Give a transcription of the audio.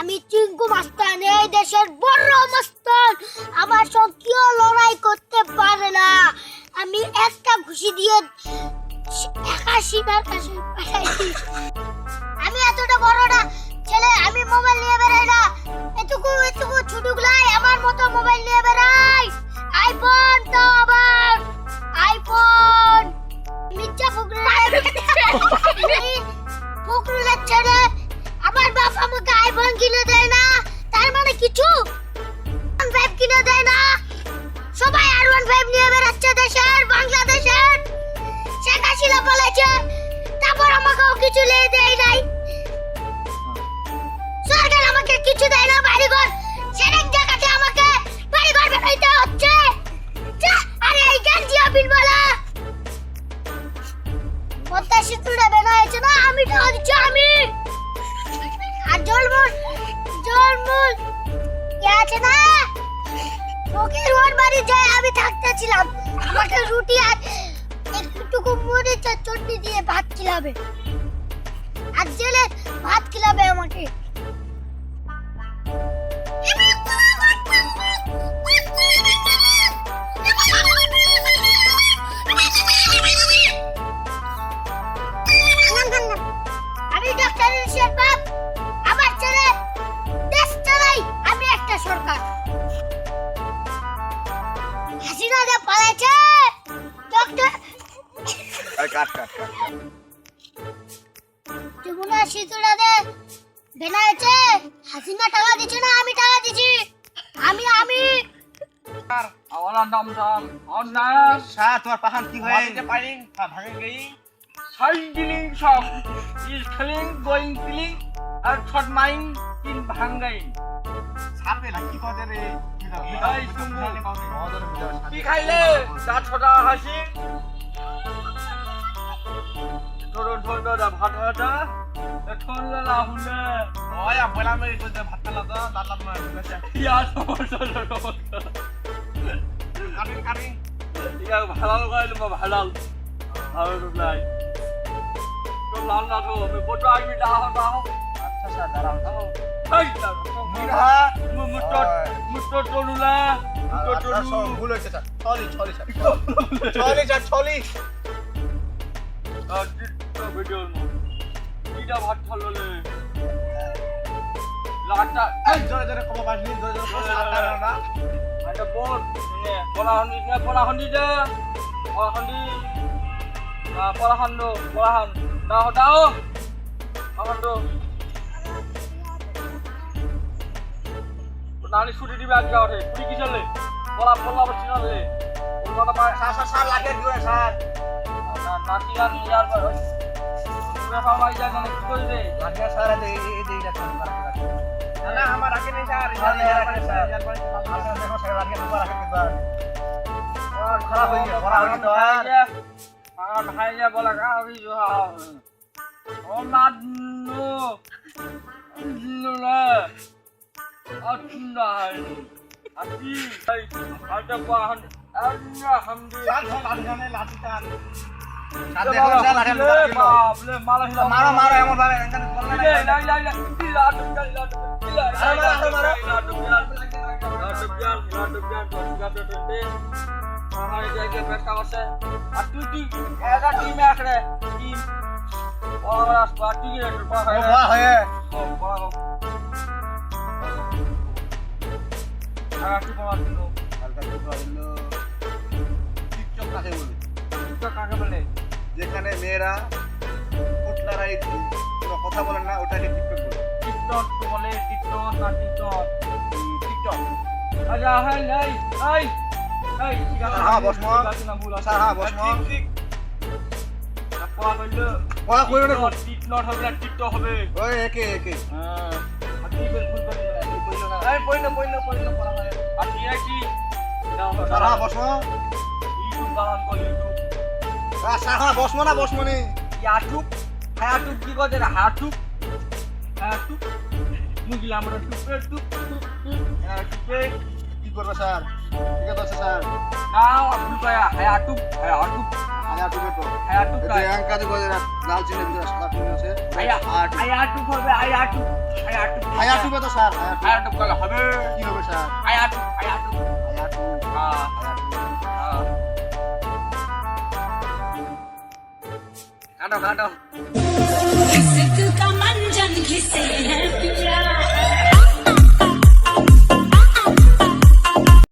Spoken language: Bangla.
আমি চিঙ্কু মাস্তান এই দেশের বড় মাস্তান আমার সঙ্গেও লড়াই করতে পারে না। আমি একটা ঘুষি দিয়ে একা সীমার কাছে পাঠাইছি আমি এতটা বড় না, ছেলে, আমি মোবাইল নিয়ে বেরোই না। এটুকু এটুকু লাই আমার মতো মোবাইল নিয়ে বেরাই কিছু? কিনে দেয় না। সবাই আর ওয়ান ফাইভ নিয়ে বেড়াচ্ছে দেশের, বাংলাদেশের। শেখ হাসিনা বলেছে, তারপর আমাকেও কিছু নিয়ে দেয় নাই। সরকার আমাকে কিছু দেয় না, বাড়িঘর। সেরেক জায়গাতে আমাকে, বাড়িঘর বানাইতে হচ্ছে। আরে এই গাঞ্জিয়া বিল বলা। পদ্মা সেতুটা বেনা না আমি দিচ্ছি, আমি। আর জলমুল জলমুল কে আছে না? ফকির ওর বাড়ি যায়, আমি থাকতেছিলাম আমাকে রুটি আর একটুকু মরিচ আর চটনি দিয়ে ভাত খিলাবে। আর জেলে ভাত খিলাবে আমাকে। কাট কাট কাট যমুনা সেতুটা যে বেনাইছে হাসিনা টাকা দিচ্ছে না আমি টাকা দিচ্ছি। আমি আমি। আওয়ালা নাম নাম আর না শাহ তোমার পাহান কি হয়? মাটিতে পাইলিং ভাঙে গেই। সাইডিলিং সব ইজ খেলিং গোয়িং কিলিং আর ছট মাইং তিন ভাঙ্গাই। ছাপে না কি কথা রে? কি খাইলে? চা ছটা হাসি। ধরো ধরো দা ভাত ভাতা ঠনলে না হুলে ওই বলা মে তো ভাত খালা তো দাঁত মে ইয়া সমস্যা সমস্যা। কাটিং কাটিং ইয়া ভালাল গাইলে মা ভালাল। ভালো নাই। তো লাল না তো আমি বড় আইবি দাও দাও আচ্ছা স্যার দাঁড়াও এই মিরহা মুট্টো মুট্টো টলুলা মুট্টো টলু ভুল হয়েছে স্যার ছলি ছলি স্যার ছলি স্যার ছলি আর দিতো ভিডিও ভাত ছললে লাটা। এই জোরে জোরে কম বাজলি জোরে জোরে কম না। আটা বল নে পলা হন্দি নে পলা হন্দি দে। পলা হন্দি না পলা হন্দ পলা হন দাও। দাও হন্দ নানি ছুটি দিবে আজকে ওঠে ছুটি কি চলে? পলা পলা বসে চলে কলকাতা পায় স্যার স্যার স্যার লাগে দিও স্যার। নাতি আর ইয়ার বেফা মাই যায় না কি করে রে লাগে স্যার এই এই এই রাখুন না আমার আগে নেই স্যার আপনারা দেখো স্যার আগে দুবার রাখেন স্যার খারাপ হয়ে গেছে খারাপ হয়ে গেছে আর ভাই যা বলা কা আমি জো ও নাদ নো নো না আচ্ছা আপনি এই আটা সব আনগানে লাঠি টান মারো মারো এমন ভাবে হয়ে কাকে বলে কাকে বলে যেখানে মেয়েরা পুতলারাই কোনো কথা বলেন না ওটাকে টিকটক বলে। টিকটক তো বলে টিকটক না টিকটক? টিকটক। আচ্ছা হ্যাঁ হ্যাঁ, বসমো। স্যার হ্যাঁ বসমো পড়া করলে পড়া না টিকটক হবে না টিকটক হবে? ওই একে একে। হ্যাঁ। কি বেল ভুল করে দিলা কি বলল না। এই বইলো বইলো বইলো পড়া হয়। আর কি কি? দাও হ্যাঁ বসমো। ইউটিউব বানান কর ইউটিউব। স্যার হ্যাঁ বসমো না বসমো নি ইয়াটুব হায়াটুব কি করে রে? হাটুব হায়াটুব মুগিলা আমরা টুপ টুপ হায়াটুবে কি করবে স্যার? ঠিক আছে স্যার। নাও ভুল পায়া। হায়াটুব হায়াটুব আয়া টুবে তো আয়া টুক এতে আঙ্কা দেখো এরা লাল চিনের ভিতরে সাদা টুবে আছে। আয়া আর আয়া টুক হবে আয়া টুক আয়া টুক আয়া টুবে তো স্যার আয়া টুক গেলে হবে। কি হবে স্যার? काटो काटो का मंजन घिसे हैं